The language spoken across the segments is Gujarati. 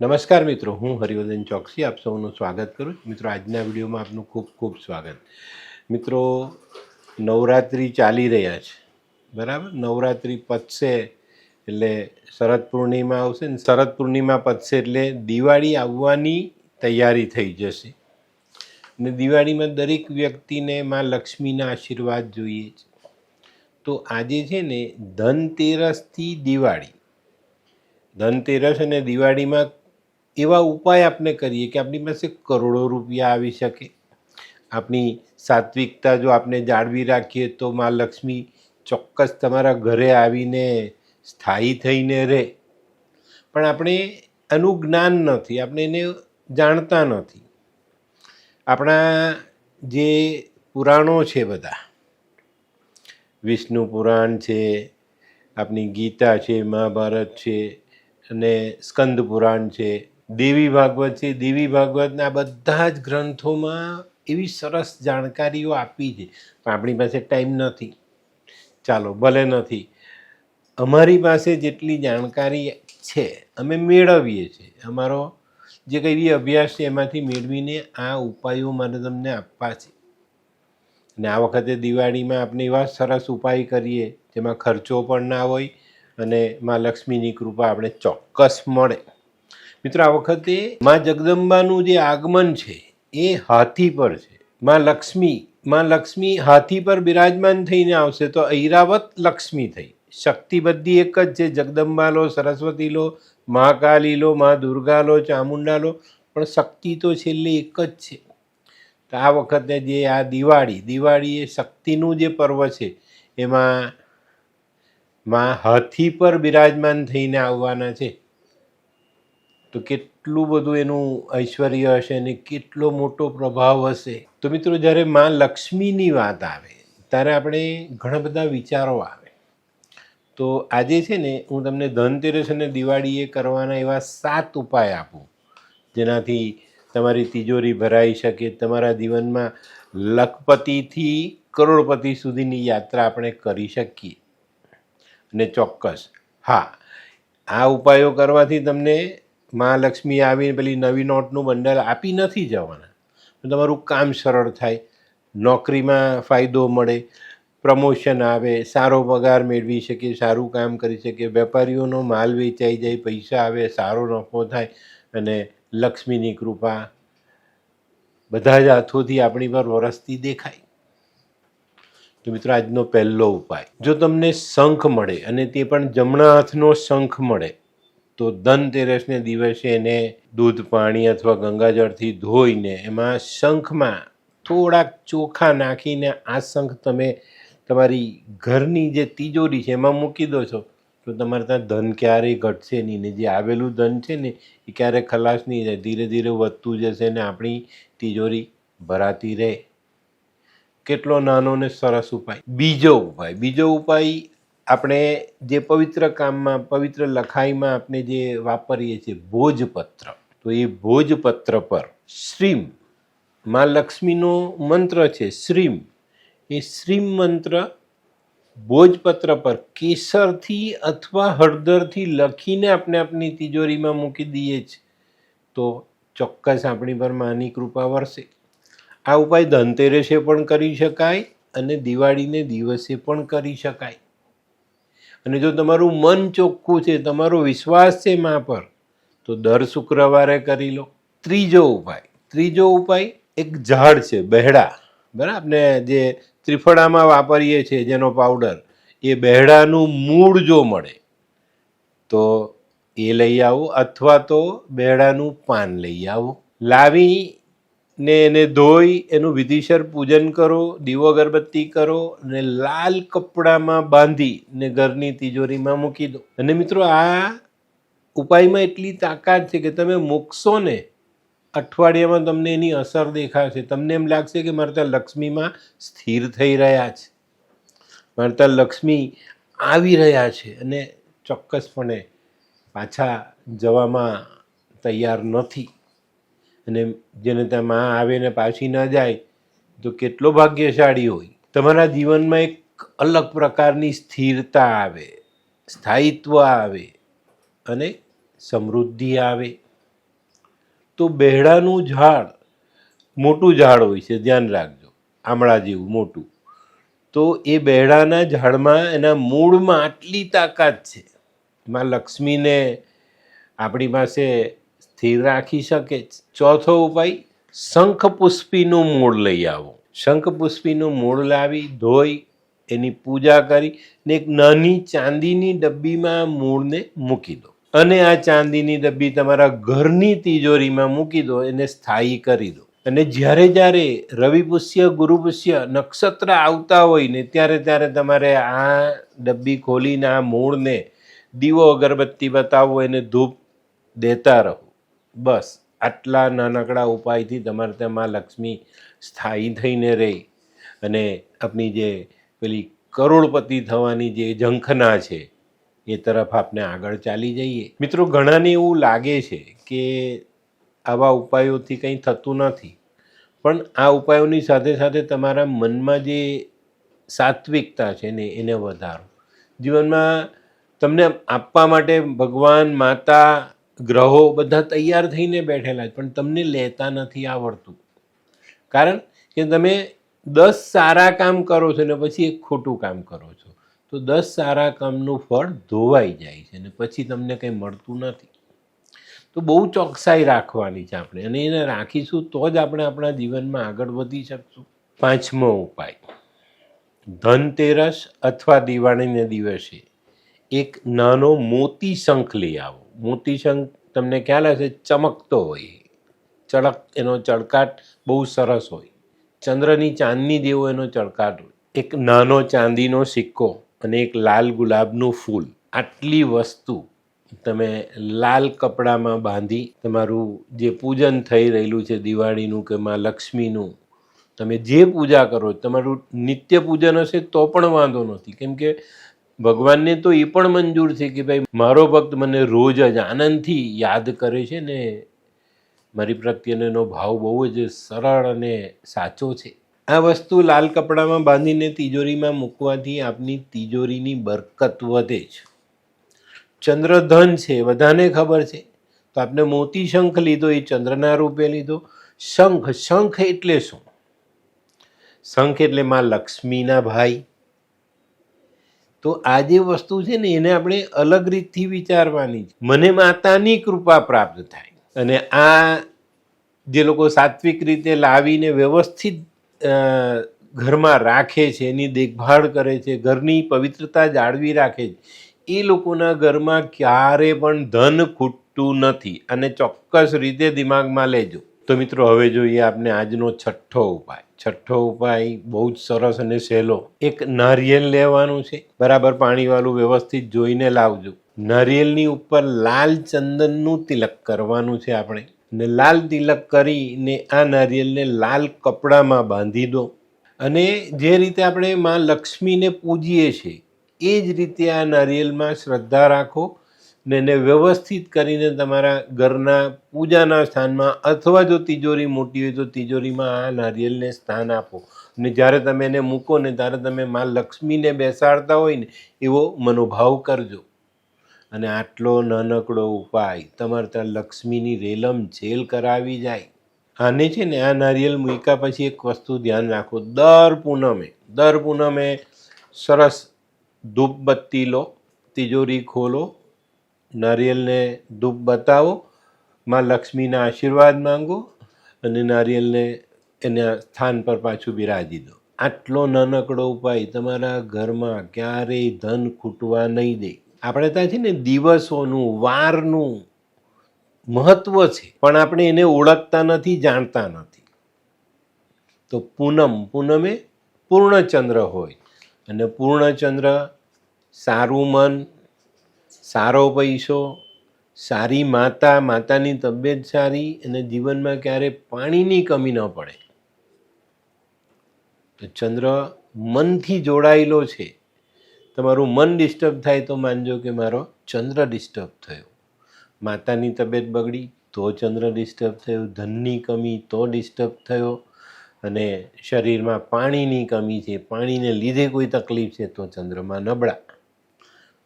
નમસ્કાર મિત્રો, હું હરિવર્ધન ચોકસી, આપ સૌનું સ્વાગત કરું છું. મિત્રો, આજના વિડીયોમાં આપનું ખૂબ ખૂબ સ્વાગત. મિત્રો, નવરાત્રિ ચાલી રહ્યા છે, બરાબર? નવરાત્રિ પતશે એટલે શરદ પૂર્ણિમા આવશે ને શરદ પૂર્ણિમા પતશે એટલે દિવાળી આવવાની તૈયારી થઈ જશે. ને દિવાળીમાં દરેક વ્યક્તિને માં લક્ષ્મીના આશીર્વાદ જોઈએ છે. તો આજે છે ને ધનતેરસથી દિવાળી. ધનતેરસ અને દિવાળીમાં એવા ઉપાય આપણે કરીએ કે આપણી પાસે કરોડો રૂપિયા આવી શકે. આપણી સાત્વિકતા જો આપણે જાળવી રાખીએ તો મા લક્ષ્મી ચોક્કસ તમારા ઘરે આવીને સ્થાયી થઈને રહે. પણ આપણે એનું જ્ઞાન નથી, આપણે એને જાણતા નથી. આપણા જે પુરાણો છે બધા, વિષ્ણુ પુરાણ છે આપણી ગીતા છે, મહાભારત છે અને સ્કંદ પુરાણ છે દેવી ભાગવત છે, દેવી ભાગવતના બધા જ ગ્રંથોમાં એવી સરસ જાણકારીઓ આપી છે. પણ આપણી પાસે ટાઈમ નથી. ચાલો, ભલે નથી. અમારી પાસે જેટલી જાણકારી છે, અમે મેળવીએ છીએ. અમારો જે કંઈ બી અભ્યાસ છે, એમાંથી મેળવીને આ ઉપાયો મારે તમને આપવા છે. અને આ વખતે દિવાળીમાં આપણે એવા સરસ ઉપાય કરીએ, જેમાં ખર્ચો પણ ના હોય અને મા લક્ષ્મીની કૃપા આપણે ચોક્કસ મળે. મિત્રો, આ વખતે માં જગદંબાનું જે આગમન છે, એ હાથી પર છે. માં લક્ષ્મી માં લક્ષ્મી હાથી પર બિરાજમાન થઈને આવશે, તો ઐરાવત લક્ષ્મી થઈ. શક્તિ બધી એક જ છે, જગદંબા લો, સરસ્વતી લો મહાકાલી લો, મા દુર્ગા લો, ચામુંડા લો, પણ શક્તિ તો છેલ્લે એક જ છે. તો આ વખતે જે આ દિવાળી દિવાળી એ શક્તિનું જે પર્વ છે, એમાં માં હાથી પર બિરાજમાન થઈને આવવાના છે. તો કેટલું બધું એનું ઐશ્વર્ય હશે અને કેટલો મોટો પ્રભાવ હશે? તો મિત્રો જ્યારે માં લક્ષ્મીની વાત આવે, ત્યારે આપણે ઘણા બધા વિચારો આવે. તો આજે છે ને હું તમને ધનતેરસ અને દિવાળીએ કરવાના એવા સાત ઉપાય આપું. જેનાથી તમારી તિજોરી ભરાઈ શકે, તમારા જીવનમાં લખપતિથી કરોડપતિ સુધીની યાત્રા આપણે કરી શકીએ. અને ચોક્કસ, હા, આ ઉપાયો કરવાથી તમને મા લક્ષ્મી આવીને પેલી નવી નોટનું બંડલ આપી નથી જવાના. તમારું કામ સરળ થાય. નોકરીમાં ફાયદો મળે, પ્રમોશન આવે, સારો પગાર મેળવી શકે, સારું કામ કરી શકે, વેપારીઓનો માલ વેચાઈ જાય, પૈસા આવે, સારો નફો થાય અને લક્ષ્મીની કૃપા બધા જ હાથોથી આપણી પર વરસતી દેખાય. તો મિત્રો, આજનો પહેલો ઉપાય. જો તમને શંખ મળે અને તે પણ જમણા હાથનો શંખ મળે તો ધનતેરસને દિવસે એને દૂધ, પાણી અથવા ગંગાજળથી ધોઈને એમાં શંખમાં થોડાક ચોખા નાખીને આ શંખ તમે તમારી ઘરની જે તિજોરી છે એમાં મૂકી દો છો, તો તમારે ત્યાં ધન ક્યારેય ઘટશે નહીં. ને જે આવેલું ધન છે ને, એ ક્યારેય ખલાસ નહીં જાય ધીરે ધીરે વધતું જશે ને આપણી તિજોરી ભરાતી રહે. કેટલો નાનો ને સરસ ઉપાય. બીજો ઉપાય. બીજો ઉપાય આપણે જે પવિત્ર કામમાં, પવિત્ર લખાઈમાં આપણે જે વાપરીએ છીએ ભોજપત્ર, તો એ ભોજપત્ર પર શ્રીમ, મા લક્ષ્મીનો મંત્ર છે શ્રીમ, એ શ્રીમ મંત્ર ભોજપત્ર પર કેસરથી અથવા હળદરથી લખીને આપણે આપણી તિજોરીમાં મૂકી દઈએ છીએ. તો ચોક્કસ આપણી પર માની કૃપા વરસે. આ ઉપાય ધનતેરસે પણ કરી શકાય અને દિવાળીને દિવસે પણ કરી શકાય. અને જો તમારું મન ચોખ્ખું છે, તમારો વિશ્વાસ છે મા પર, તો દર શુક્રવારે કરી લો. ત્રીજો ઉપાય. ત્રીજો ઉપાય એક ઝાડ છે, બહેડા. બરાબર? આપણે જે ત્રિફળામાં વાપરીએ છીએ જેનો પાવડર, એ બહેડાનું મૂળ જો મળે, તો એ લઈ આવો. અથવા તો બહેડાનું પાન લઈ આવો. લાવી ને એને ધોઈ, એનું વિધિસર પૂજન કરો, દીવો અગરબત્તી કરો અને લાલ કપડામાં બાંધી ને ઘરની તિજોરીમાં મૂકી દો. અને મિત્રો, આ ઉપાયમાં એટલી તાકાત છે કે તમે મૂકશો ને, અઠવાડિયામાં તમને એની અસર દેખાશે. તમને એમ લાગશે કે મારે ત્યાં લક્ષ્મીમાં સ્થિર થઈ રહ્યા છે. મારે ત્યાં લક્ષ્મી આવી રહ્યા છે અને ચોક્કસપણે પાછા જવામાં તૈયાર નથી. અને જેને ત્યાં માં આવે ને પાછી ન જાય, તો કેટલો ભાગ્યશાળી હોય. તમારા જીવનમાં એક અલગ પ્રકારની સ્થિરતા આવે, સ્થાયિત્વ આવે અને સમૃદ્ધિ આવે. તો બેહડાનું ઝાડ, મોટું ઝાડ હોય છે, ધ્યાન રાખજો, આમળા જેવું મોટું. તો એ બેહડાના ઝાડમાં એના મૂળમાં આટલી તાકાત છે. માં લક્ષ્મીને આપણી પાસે સ્થિર રાખી શકે. ચોથો ઉપાય શંખ પુષ્પીનું મૂળ લઈ આવો. શંખ પુષ્પીનું મૂળ લાવી, ધોઈ, એની પૂજા કરી ને એક નાની ચાંદીની ડબ્બીમાં મૂળને મૂકી દો. અને આ ચાંદીની ડબ્બી તમારા ઘરની તિજોરીમાં મૂકી દો, એને સ્થાયી કરી દો. અને જ્યારે જ્યારે રવિ પુષ્ય, ગુરુ પુષ્ય, નક્ષત્ર આવતા હોય ને, ત્યારે ત્યારે તમારે આ ડબ્બી ખોલીને, આ મૂળને દીવો અગરબત્તી બતાવવો એને ધૂપ દેતા રહો. બસ, આટલા નાનકડા ઉપાયથી તમારે તેમાં લક્ષ્મી સ્થાયી થઈને રહે અને આપની જે પેલી કરોડપતિ થવાની જે ઝંખના છે, એ તરફ આપણે આગળ ચાલી જઈએ. મિત્રો, ઘણાને એવું લાગે છે કે આવા ઉપાયોથી કંઈ થતું નથી, પણ આ ઉપાયોની સાથે સાથે તમારા મનમાં જે સાત્વિકતા છે ને, એને વધારો. જીવનમાં તમને આપવા માટે ભગવાન, માતા ગ્રહો બધા તૈયાર થઈને બેઠેલા છે, પણ તમને લેતા નથી આવડતું. કારણ કે તમે દસ સારા કામ કરો છો ને પછી એક ખોટું કામ કરો છો. તો દસ સારા કામનું ફળ ધોવાઈ જાય છે ને પછી તમને કંઈ મળતું નથી. તો બહુ ચોકસાઈ રાખવાની છે આપણે અને એને રાખીશું તો જ આપણે આપણા જીવનમાં આગળ વધી શકશું. પાંચમો ઉપાય. ધનતેરસ અથવા દિવાળીને દિવસે એક નાનો મોતી શંખ લઈ આવો. મોતી શંખ તમને ખ્યાલ હશે, ચમકતો હોય. ચળક એનો ચળકાટ બહુ સરસ હોય. ચંદ્રની ચાંદની જેવો એનો ચળકાટ હોય. એક નાનો ચાંદીનો સિક્કો અને એક લાલ ગુલાબનું ફૂલ. આટલી વસ્તુ તમે લાલ કપડામાં બાંધી તમારું જે પૂજન થઈ રહેલું છે, દિવાળીનું કે માં લક્ષ્મીનું, તમે જે પૂજા કરો, તમારું નિત્ય પૂજન હશે તો પણ વાંધો નથી. કેમ કે ભગવાનને તો એ પણ મંજૂર છે કે ભાઈ, મારો ભક્ત મને રોજ જ આનંદથી યાદ કરે છે ને મારી પ્રત્યેનો ભાવ બહુ જ સરળ અને સાચો છે. આ વસ્તુ લાલ કપડામાં બાંધીને તિજોરીમાં મૂકવાથી આપની તિજોરીની બરકત વધે છે. ચંદ્રધન છે, બધાને ખબર છે. તો આપણે મોતી શંખ લીધો, એ ચંદ્રના રૂપે લીધો. શંખ શંખ એટલે શું? શંખ એટલે માં લક્ષ્મીના ભાઈ. તો આ જે વસ્તુ છે ને, એને આપણે અલગ રીતથી વિચારવાની છે. મને માતાની કૃપા પ્રાપ્ત થાય. અને આ જે લોકો સાત્વિક રીતે લાવીને વ્યવસ્થિત ઘરમાં રાખે છે, એની દેખભાળ કરે છે, ઘરની પવિત્રતા જાળવી રાખે છે, એ લોકોના ઘરમાં ક્યારે પણ ધન ખૂટતું નથી. અને ચોક્કસ રીતે દિમાગમાં લેજો. તો મિત્રો, હવે જોઈએ આપણે આજનો છઠ્ઠો ઉપાય. છઠ્ઠો ઉપાય બહુ જ સરસ અને સહેલો. એક નારિયેલ લેવાનું છે. બરાબર પાણીવાળું વ્યવસ્થિત જોઈને લાવજો. નારિયેલની ઉપર લાલ ચંદનનું તિલક કરવાનું છે આપણે. ને લાલ તિલક કરીને આ નારિયેલને લાલ કપડામાં બાંધી દો. અને જે રીતે આપણે માં લક્ષ્મીને પૂજીએ છીએ, એ જ રીતે આ નારિયેલમાં શ્રદ્ધા રાખો. ને એને વ્યવસ્થિત કરીને તમારા ઘરના પૂજાના સ્થાનમાં અથવા જો તિજોરી મોટી હોય તો તિજોરીમાં આ નારિયેલને સ્થાન આપો. ને જ્યારે તમે એને મૂકો ને ત્યારે તમે મા લક્ષ્મીને બેસાડતા હોય ને એવો મનોભાવ કરજો. અને આટલો નાનકડો ઉપાય તમારે ત્યાં લક્ષ્મીની રેલમ જેલ કરાવી જાય. આને છે ને આ નારિયેલ મૂક્યા પછી એક વસ્તુ ધ્યાન રાખો. દર પૂનમે દર પૂનમે સરસ ધૂપ બત્તી લો, તિજોરી ખોલો નારિયેલને ધૂપ બતાવો, માં લક્ષ્મીના આશીર્વાદ માંગો અને નારિયેલને એના સ્થાન પર પાછું બિરાજી દો. આટલો નાનકડો ઉપાય તમારા ઘરમાં ક્યારેય ધન ખૂટવા નહીં દે. આપણે ત્યાં છે ને દિવસોનું, વારનું મહત્વ છે, પણ આપણે એને ઓળખતા નથી, જાણતા નથી. તો પૂનમ, પૂનમે પૂર્ણચંદ્ર હોય અને પૂર્ણચંદ્ર સારું મન સારો પૈસો, સારી માતા, માતાની તબિયત સારી અને જીવનમાં ક્યારે પાણીની કમી ન પડે. તો ચંદ્ર મનથી જોડાયેલો છે. તમારું મન ડિસ્ટર્બ થાય તો માનજો કે મારો ચંદ્ર ડિસ્ટર્બ થયો. માતાની તબિયત બગડી તો ચંદ્ર ડિસ્ટર્બ થયો, ધનની કમી તો ડિસ્ટર્બ થયો અને શરીરમાં પાણીની કમી છે, પાણીને લીધે કોઈ તકલીફ છે તો ચંદ્રમાં નબળા.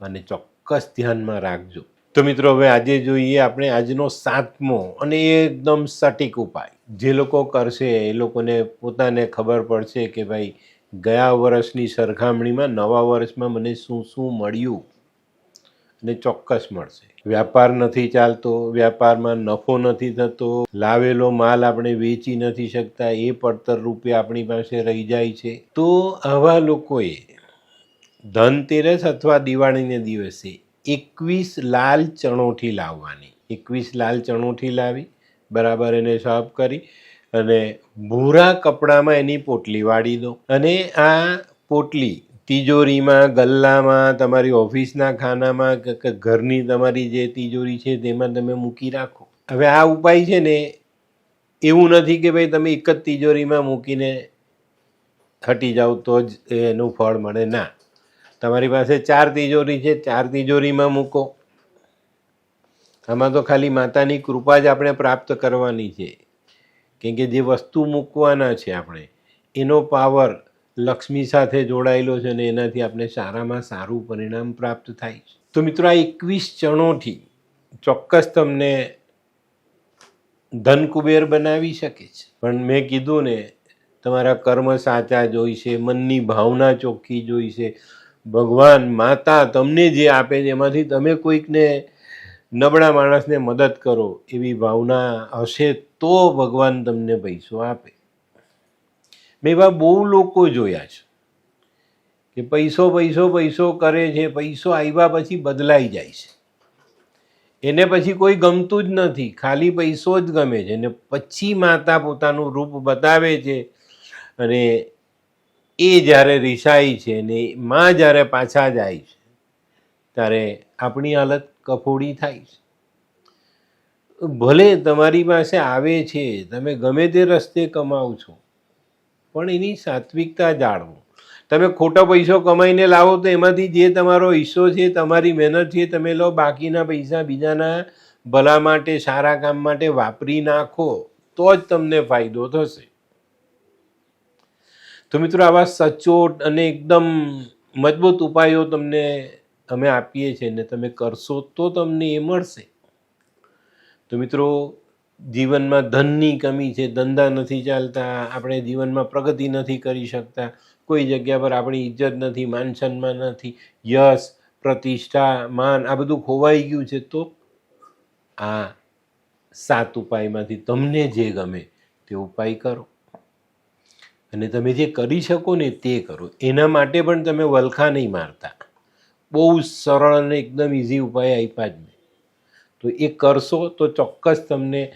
અને ચોક્કસ ધ્યાનમાં રાખજો. તો મિત્રો, હવે આજે જોઈએ આપણે આજનો સાતમો અને એકદમ સટીક ઉપાય. જે લોકો કરશે એ લોકોને પોતાને ખબર પડશે કે ભાઈ, ગયા વર્ષની સરખામણીમાં નવા વર્ષમાં મને શું શું મળ્યું અને ચોક્કસ મળશે. વ્યાપાર નથી ચાલતો, વ્યાપારમાં નફો નથી થતો, લાવેલો માલ આપણે વેચી નથી શકતા, એ પડતર રૂપે આપણી પાસે રહી જાય છે. તો આવા લોકોએ ધનતેરસ અથવા દિવાળીને દિવસે એકવીસ લાલ ચણોઠી લાવવાની. એકવીસ લાલ ચણોઠી લાવી, બરાબર એને સાફ કરી અને ભૂરા કપડામાં એની પોટલી વાળી દો. અને આ પોટલી તિજોરીમાં, ગલ્લામાં, તમારી ઓફિસના ખાનામાં કે ઘરની તમારી જે તિજોરી છે તેમાં તમે મૂકી રાખો. હવે આ ઉપાય છે ને, એવું નથી કે ભાઈ તમે એક જ તિજોરીમાં મૂકીને હટી જાઓ તો જ એનું ફળ મળે ના. તમારી પાસે ચાર તિજોરી છે, ચાર તિજોરીમાં મૂકો. આમાં તો ખાલી માતાની કૃપા જ આપણે પ્રાપ્ત કરવાની છે. કેમ કે જે વસ્તુ મૂકવાના છે આપણે, એનો પાવર લક્ષ્મી સાથે જોડાયેલો છે અને એનાથી આપણે સારામાં સારું પરિણામ પ્રાપ્ત થાય છે. તો મિત્રો, આ એકવીસ ચણોથી ચોક્કસ તમને ધન કુબેર બનાવી શકે છે. પણ મેં કીધું ને, તમારા કર્મ સાચા જોઈશે, મનની ભાવના ચોખ્ખી જોઈશે ભગવાન માતા તમને જે આપે છે, એમાંથી તમે કોઈકને નબળા માણસને મદદ કરો, એવી ભાવના હશે તો ભગવાન તમને પૈસો આપે. મેં એવા બહુ લોકો જોયા છે કે પૈસો પૈસો પૈસો કરે છે, પૈસો આવ્યા પછી બદલાઈ જાય છે. એને પછી કોઈ ગમતું જ નથી, ખાલી પૈસો જ ગમે છે. અને પછી માતા પોતાનું રૂપ બતાવે છે અને એ જ્યારે રિસાય છે ને માં જ્યારે પાછા જાય છે, ત્યારે આપણી હાલત કફોડી થાય છે. ભલે તમારી પાસે આવે છે, તમે ગમે તે રસ્તે કમાવ છો, પણ એની સાત્વિકતા જાળવો તમે ખોટો પૈસો કમાઈને લાવો તો એમાંથી જે તમારો હિસ્સો છે, તમારી મહેનત છે, તમે લો બાકીના પૈસા બીજાના ભલા માટે, સારા કામ માટે વાપરી નાખો, તો જ તમને ફાયદો થશે. તો મિત્રો, આવા સચોટ અને એકદમ મજબૂત ઉપાયો તમને અમે આપીએ છીએ ને તમે કરશો તો તમને એ મળશે. તો મિત્રો, જીવનમાં ધનની કમી છે, ધંધા નથી ચાલતા, આપણે જીવનમાં પ્રગતિ નથી કરી શકતા, કોઈ જગ્યા પર આપણી ઇજ્જત નથી, માન સન્માન નથી, યશ, પ્રતિષ્ઠા, માન, આ બધું ખોવાઈ ગયું છે, તો આ સાત ઉપાયમાંથી તમને જે ગમે તે ઉપાય કરો. અને તમે જે કરી શકો ને તે કરો. એના માટે પણ તમે વલખા નહીં મારતા. બહુ સરળ અને એકદમ ઇઝી ઉપાય આપ્યા જ મેં. તો એ કરશો તો ચોક્કસ તમને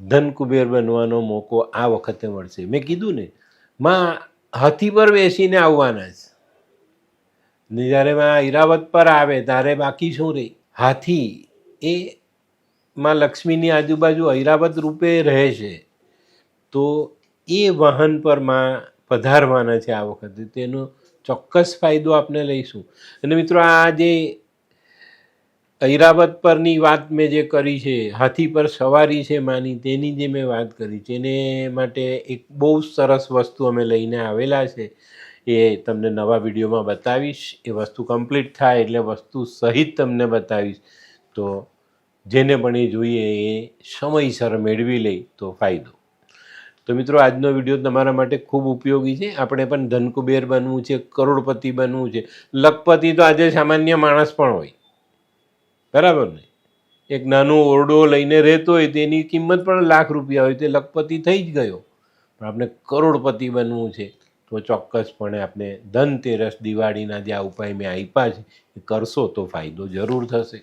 ધન કુબેર બનવાનો મોકો આ વખતે મળશે. મેં કીધું ને, માં હાથી પર બેસીને આવવાના જ ને જ્યારે માં ઈરાવત પર આવે, ત્યારે બાકી શું રહે? હાથી એ માં લક્ષ્મીની આજુબાજુ ઐરાવત રૂપે રહે છે. તો એ વાહન પરમાં પધારવાના છે આ વખતે. તેનો ચોક્કસ ફાયદો આપણે લઈશું. અને મિત્રો, આ જે ઐરાવત પરની વાત મેં જે કરી છે, હાથી પર સવારી છે માની, તેની જે મેં વાત કરી છે એને માટે એક બહુ સરસ વસ્તુ અમે લઈને આવેલા છે. એ તમને નવા વિડીયોમાં બતાવીશ. એ વસ્તુ કમ્પ્લીટ થાય એટલે વસ્તુ સહિત તમને બતાવીશ. તો જેને પણ એ જોઈએ એ સમયસર મેળવી લે તો ફાયદો. તો મિત્રો, આજનો વીડિયો તમારા માટે ખૂબ ઉપયોગી છે. આપણે પણ ધનકુબેર બનવું છે, કરોડપતિ બનવું છે. લખપતિ તો આજે સામાન્ય માણસ પણ હોય. બરાબર ને? એક નાનો ઓરડો લઈને રહેતો હોય, તેની કિંમત પણ લાખ રૂપિયા હોય. તે લખપતિ થઈ જ ગયો. પણ આપણે કરોડપતિ બનવું છે. તો ચોક્કસપણે આપણે ધનતેરસ દિવાળીના જે આ ઉપાય મેં આપ્યા છે, એ કરશો તો ફાયદો જરૂર થશે.